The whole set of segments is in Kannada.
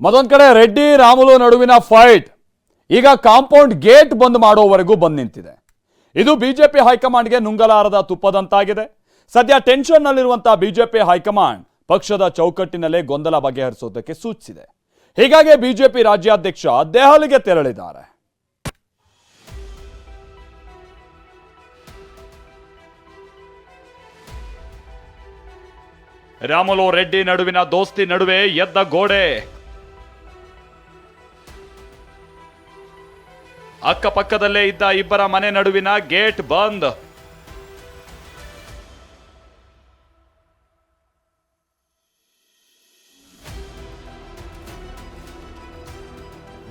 ಮತ್ತೊಂದ್ ಕಡೆ ರೆಡ್ಡಿ, ರಾಮುಲು ನಡುವಿನ ಫೈಟ್ ಈಗ ಕಾಂಪೌಂಡ್ ಗೇಟ್ ಬಂದ್ ಮಾಡೋವರೆಗೂ ಬಂದ್ ನಿಂತಿದೆ. ಇದು ಬಿಜೆಪಿ ಹೈಕಮಾಂಡ್ಗೆ ನುಂಗಲಾರದ ತುಪ್ಪದಂತಾಗಿದೆ. ಸದ್ಯ ಟೆನ್ಷನ್ನಲ್ಲಿರುವಂತಹ ಬಿಜೆಪಿ ಹೈಕಮಾಂಡ್ ಪಕ್ಷದ ಚೌಕಟ್ಟಿನಲ್ಲೇ ಗೊಂದಲ ಬಗೆಹರಿಸೋದಕ್ಕೆ ಸೂಚಿಸಿದೆ. ಹೀಗಾಗಿ ಬಿಜೆಪಿ ರಾಜ್ಯಾಧ್ಯಕ್ಷ ದೆಹಲಿಗೆ ತೆರಳಿದ್ದಾರೆ. ರಾಮುಲು, ರೆಡ್ಡಿ ನಡುವಿನ ದೋಸ್ತಿ ನಡುವೆ ಎದ್ದ ಗೋಡೆ. ಅಕ್ಕಪಕ್ಕದಲ್ಲೇ ಇದ್ದ ಇಬ್ಬರ ಮನೆ ನಡುವಿನ ಗೇಟ್ ಬಂದ್.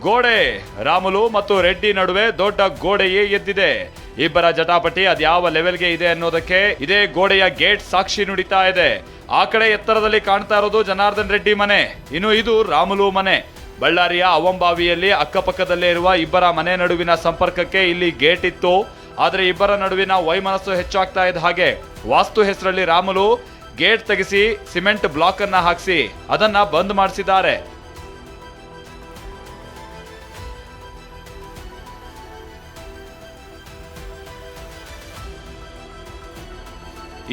ಗೋಡೆ, ರಾಮುಲು ಮತ್ತು ರೆಡ್ಡಿ ನಡುವೆ ದೊಡ್ಡ ಗೋಡೆಯೇ ಎದ್ದಿದೆ. ಇಬ್ಬರ ಜಟಾಪಟಿ ಅದ್ಯಾವ ಲೆವೆಲ್ಗೆ ಇದೆ ಅನ್ನೋದಕ್ಕೆ ಇದೇ ಗೋಡೆಯ ಗೇಟ್ ಸಾಕ್ಷಿ ನುಡಿತಾ ಇದೆ. ಆ ಕಡೆ ಎತ್ತರದಲ್ಲಿ ಕಾಣ್ತಾ ಇರೋದು ಜನಾರ್ದನ್ ರೆಡ್ಡಿ ಮನೆ, ಇನ್ನು ಇದು ರಾಮುಲು ಮನೆ. ಬಳ್ಳಾರಿಯ ಅವಂಬಾವಿಯಲ್ಲಿ ಅಕ್ಕಪಕ್ಕದಲ್ಲೇ ಇರುವ ಇಬ್ಬರ ಮನೆ ನಡುವಿನ ಸಂಪರ್ಕಕ್ಕೆ ಇಲ್ಲಿ ಗೇಟ್ ಇತ್ತು. ಆದರೆ ಇಬ್ಬರ ನಡುವಿನ ವೈಮನಸ್ಸು ಹೆಚ್ಚಾಗ್ತಾ ಇದ್ದ ಹಾಗೆ ವಾಸ್ತು ಹೆಸರಲ್ಲಿ ರಾಮುಲು ಗೇಟ್ ತೆಗೆಸಿ ಸಿಮೆಂಟ್ ಬ್ಲಾಕ್ ಅನ್ನ ಹಾಕಿಸಿ ಅದನ್ನ ಬಂದ್ ಮಾಡಿಸಿದ್ದಾರೆ.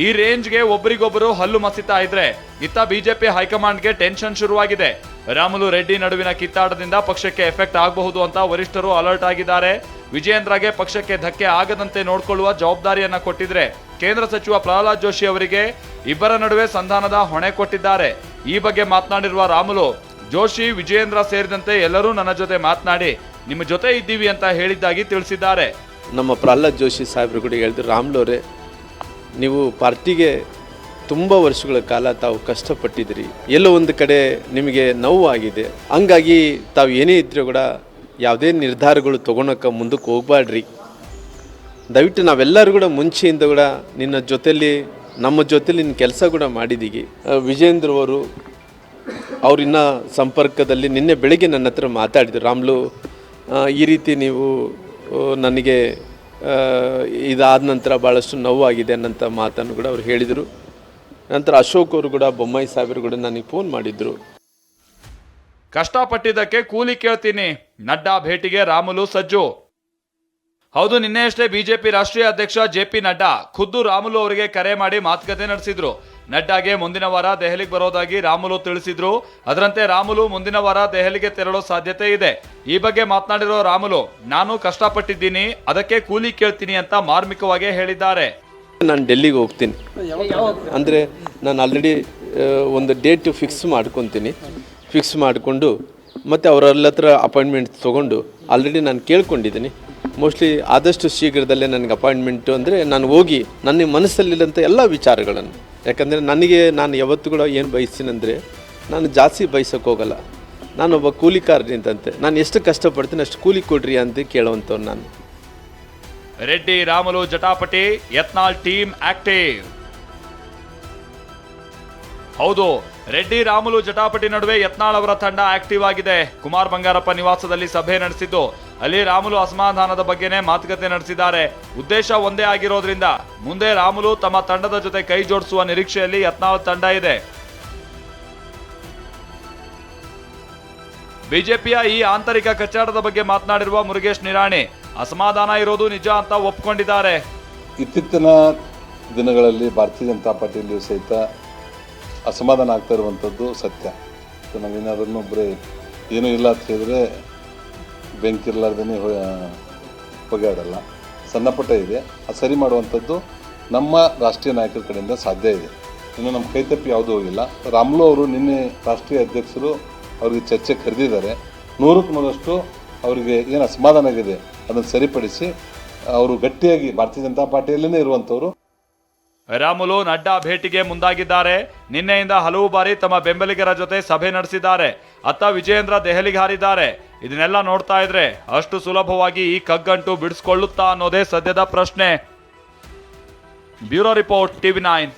ಈ ರೇಂಜ್ಗೆ ಒಬ್ಬರಿಗೊಬ್ಬರು ಹಲ್ಲು ಮಸಿತಾ ಇದ್ರೆ ಇತ್ತ ಬಿಜೆಪಿ ಹೈಕಮಾಂಡ್ಗೆ ಟೆನ್ಷನ್ ಶುರುವಾಗಿದೆ. ರಾಮುಲು ರೆಡ್ಡಿ ನಡುವಿನ ಕಿತ್ತಾಟದಿಂದ ಪಕ್ಷಕ್ಕೆ ಎಫೆಕ್ಟ್ ಆಗಬಹುದು ಅಂತ ವರಿಷ್ಠರು ಅಲರ್ಟ್ ಆಗಿದ್ದಾರೆ. ವಿಜಯೇಂದ್ರಗೆ ಪಕ್ಷಕ್ಕೆ ಧಕ್ಕೆ ಆಗದಂತೆ ನೋಡಿಕೊಳ್ಳುವ ಜವಾಬ್ದಾರಿಯನ್ನ ಕೊಟ್ಟಿದ್ರೆ ಕೇಂದ್ರ ಸಚಿವ ಪ್ರಹ್ಲಾದ್ ಜೋಶಿ ಅವರಿಗೆ ಇಬ್ಬರ ನಡುವೆ ಸಂಧಾನದ ಹೊಣೆ ಕೊಟ್ಟಿದ್ದಾರೆ. ಈ ಬಗ್ಗೆ ಮಾತನಾಡಿರುವ ರಾಮುಲು, ಜೋಶಿ ವಿಜಯೇಂದ್ರ ಸೇರಿದಂತೆ ಎಲ್ಲರೂ ನನ್ನ ಜೊತೆ ಮಾತನಾಡಿ, ನಿಮ್ಮ ಜೊತೆ ಇದ್ದೀವಿ ಅಂತ ಹೇಳಿದ್ದಾಗಿ ತಿಳಿಸಿದ್ದಾರೆ. ನಮ್ಮ ಪ್ರಹ್ಲಾದ್ ಜೋಶಿ ಸಾಹೇಬರು ಕೂಡ ಹೇಳಿದ್ರು ರಾಮ್ಲೋರೆ ನೀವು ಪಾರ್ಟಿಗೆ ತುಂಬ ವರ್ಷಗಳ ಕಾಲ ತಾವು ಕಷ್ಟಪಟ್ಟಿದ್ದೀರಿ. ಎಲ್ಲೋ ಒಂದು ಕಡೆ ನಿಮಗೆ ನೋವಾಗಿದೆ. ಹಂಗಾಗಿ ತಾವು ಏನೇ ಇದ್ರೂ ಕೂಡ ಯಾವುದೇ ನಿರ್ಧಾರಗಳು ತೊಗೊಳಕ್ಕೆ ಮುಂದಕ್ಕೆ ಹೋಗ್ಬಾಡ್ರಿ ದಯವಿಟ್ಟು ನಾವೆಲ್ಲರೂ ಕೂಡ ಮುಂಚೆಯಿಂದ ಕೂಡ ನಿನ್ನ ಜೊತೆಯಲ್ಲಿ, ನಮ್ಮ ಜೊತೆಯಲ್ಲಿ ನಿನ್ನ ಕೆಲಸ ಕೂಡ ಮಾಡಿದ್ದೀವಿ ವಿಜೇಂದ್ರ ಅವರು ಅವರಿನ್ನ ಸಂಪರ್ಕದಲ್ಲಿ ನಿನ್ನೆ ಬೆಳಿಗ್ಗೆ ನನ್ನ ಹತ್ರ ಮಾತಾಡಿದರು. ರಾಮ್ಲು ಈ ರೀತಿ ನೀವು ನನಗೆ ಇದಾದ ನಂತರ ಭಾಳಷ್ಟು ನೋವಾಗಿದೆ ಅನ್ನೋಂಥ ಮಾತನ್ನು ಕೂಡ ಅವ್ರು ಹೇಳಿದರು. ನಂತರ ಅಶೋಕ್ ಅವರು ಕೂಡ, ಬೊಮ್ಮಾಯಿ ಸಾಹೇಬರು ಕೂಡ ನನಗೆ ಫೋನ್ ಮಾಡಿದ್ರು. ಕಷ್ಟಪಟ್ಟಿದ್ದಕ್ಕೆ ಕೂಲಿ ಕೇಳ್ತೀನಿ. ನಡ್ಡಾ ಭೇಟಿಗೆ ರಾಮುಲು ಸಜ್ಜು. ಹೌದು, ನಿನ್ನೆಯಷ್ಟೇ ಬಿಜೆಪಿ ರಾಷ್ಟ್ರೀಯ ಅಧ್ಯಕ್ಷ ಜೆ ಪಿ ನಡ್ಡಾ ಖುದ್ದು ರಾಮುಲು ಅವರಿಗೆ ಕರೆ ಮಾಡಿ ಮಾತುಕತೆ ನಡೆಸಿದ್ರು. ನಡ್ಡಾಗೆ ಮುಂದಿನ ವಾರ ದೆಹಲಿಗೆ ಬರೋದಾಗಿ ರಾಮುಲು ತಿಳಿಸಿದ್ರು. ಅದರಂತೆ ರಾಮುಲು ಮುಂದಿನ ವಾರ ದೆಹಲಿಗೆ ತೆರಳೋ ಸಾಧ್ಯತೆ ಇದೆ. ಈ ಬಗ್ಗೆ ಮಾತನಾಡಿರೋ ರಾಮುಲು, ನಾನು ಕಷ್ಟಪಟ್ಟಿದ್ದೀನಿ, ಅದಕ್ಕೆ ಕೂಲಿ ಕೇಳ್ತೀನಿ ಅಂತ ಮಾರ್ಮಿಕವಾಗಿ ಹೇಳಿದ್ದಾರೆ. ನಾನು ಡೆಲ್ಲಿಗೆ ಹೋಗ್ತೀನಿ. ಅಂದರೆ ನಾನು ಆಲ್ರೆಡಿ ಒಂದು ಡೇಟ್ ಫಿಕ್ಸ್ ಮಾಡ್ಕೊತೀನಿ. ಫಿಕ್ಸ್ ಮಾಡಿಕೊಂಡು ಮತ್ತು ಅವರೆಲ್ಲ ಹತ್ರ ಅಪಾಯಿಂಟ್ಮೆಂಟ್ ತೊಗೊಂಡು ಆಲ್ರೆಡಿ ನಾನು ಕೇಳ್ಕೊಂಡಿದ್ದೀನಿ. ಮೋಸ್ಟ್ಲಿ ಆದಷ್ಟು ಶೀಘ್ರದಲ್ಲೇ ನನಗೆ ಅಪಾಯಿಂಟ್ಮೆಂಟು ಅಂದರೆ ನಾನು ಹೋಗಿ ನನ್ನ ಮನಸ್ಸಲ್ಲಿರೋಂಥ ಎಲ್ಲ ವಿಚಾರಗಳನ್ನು. ಯಾಕಂದರೆ ನನಗೆ ನಾನು ಯಾವತ್ತು ಕೂಡ ಏನು ಬಯಸ್ತೀನಂದರೆ ನಾನು ಜಾಸ್ತಿ ಬಯಸೋಕೆ ಹೋಗಲ್ಲ. ನಾನೊಬ್ಬ ಕೂಲಿಕಾರ ಅಂತಂತೆ ನಾನು ಎಷ್ಟು ಕಷ್ಟಪಡ್ತೀನಿ ಅಷ್ಟು ಕೂಲಿ ಕೊಡ್ರಿ ಅಂತ ಕೇಳುವಂಥವ್ರು ನಾನು. ರೆಡ್ಡಿ, ರಾಮಲು, ಜಟಾಪಟಿ ಯತ್ನಾಲ್ ಟೀಮ್ ಆಕ್ಟಿವ್. ಹೌದು, ರೆಡ್ಡಿ, ರಾಮುಲು, ಜಟಾಪಟಿ ನಡುವೆ ಯತ್ನಾಳ್ ಅವರ ತಂಡ ಆಕ್ಟಿವ್ ಆಗಿದೆ. ಕುಮಾರ್ ಬಂಗಾರಪ್ಪ ನಿವಾಸದಲ್ಲಿ ಸಭೆ ನಡೆಸಿದ್ದು, ಅಲ್ಲಿ ರಾಮುಲು ಅಸಮಾಧಾನದ ಬಗ್ಗೆನೇ ಮಾತುಕತೆ ನಡೆಸಿದ್ದಾರೆ. ಉದ್ದೇಶ ಒಂದೇ ಆಗಿರೋದ್ರಿಂದ, ಮುಂದೆ ರಾಮುಲು ತಮ್ಮ ತಂಡದ ಜೊತೆ ಕೈ ಜೋಡಿಸುವ ನಿರೀಕ್ಷೆಯಲ್ಲಿ ಯತ್ನಾಳ್ ತಂಡ ಇದೆ. ಬಿಜೆಪಿಯ ಈ ಆಂತರಿಕ ಕಚ್ಚಾಟದ ಬಗ್ಗೆ ಮಾತನಾಡಿರುವ ಮುರುಗೇಶ್ ನಿರಾಣಿ ಅಸಮಾಧಾನ ಇರೋದು ನಿಜ ಅಂತ ಒಪ್ಕೊಂಡಿದ್ದಾರೆ. ಇತ್ತೀಚಿನ ದಿನಗಳಲ್ಲಿ ಭಾರತೀಯ ಜನತಾ ಪಾರ್ಟಿಯಲ್ಲಿಯೂ ಸಹಿತ ಅಸಮಾಧಾನ ಆಗ್ತಾ ಇರುವಂಥದ್ದು ಸತ್ಯ. ನಮಗೇನಾದ್ರೂ ಒಬ್ಬರೇ ಏನೂ ಇಲ್ಲ ಅಂತ ಹೇಳಿದ್ರೆ ಬೆಂಕಿ ಇರಲಾರ್ದೇ ಸಣ್ಣ ಪುಟ್ಟ ಇದೆ. ಅದು ಸರಿ ಮಾಡುವಂಥದ್ದು ನಮ್ಮ ರಾಷ್ಟ್ರೀಯ ನಾಯಕರ ಕಡೆಯಿಂದ ಸಾಧ್ಯ ಇದೆ. ಇನ್ನು ನಮ್ಮ ಕೈತಪ್ಪಿ ಯಾವುದೂ ಹೋಗಿಲ್ಲ. ರಾಮ್ಲು ಅವರು ನಿನ್ನೆ ರಾಷ್ಟ್ರೀಯ ಅಧ್ಯಕ್ಷರು ಅವರಿಗೆ ಚರ್ಚೆ ಕರೆದಿದ್ದಾರೆ. ನೂರಕ್ಕೆ ನೂರಷ್ಟು ಅವರಿಗೆ ಏನು ಅಸಮಾಧಾನ ಆಗಿದೆ ಅದನ್ನು ಸರಿಪಡಿಸಿ, ಅವರು ಗಟ್ಟಿಯಾಗಿ ಭಾರತೀಯ ಜನತಾ ಪಾರ್ಟಿಯಲ್ಲೇ ಇರುವಂಥವರು. ರಾಮುಲು ನಡ್ಡಾ ಭೇಟಿಗೆ ಮುಂದಾಗಿದ್ದಾರೆ. ನಿನ್ನೆಯಿಂದ ಹಲವು ಬಾರಿ ತಮ್ಮ ಬೆಂಬಲಿಗರ ಜೊತೆ ಸಭೆ ನಡೆಸಿದ್ದಾರೆ. ಅತ್ತ ವಿಜಯೇಂದ್ರ ದೆಹಲಿಗೆ ಹಾರಿದ್ದಾರೆ. ಇದನ್ನೆಲ್ಲ ನೋಡ್ತಾ ಇದ್ರೆ ಅಷ್ಟು ಸುಲಭವಾಗಿ ಈ ಕಗ್ಗಂಟು ಬಿಡಿಸ್ಕೊಳ್ಳುತ್ತಾ ಅನ್ನೋದೇ ಸದ್ಯದ ಪ್ರಶ್ನೆ. Bureau report TV nine.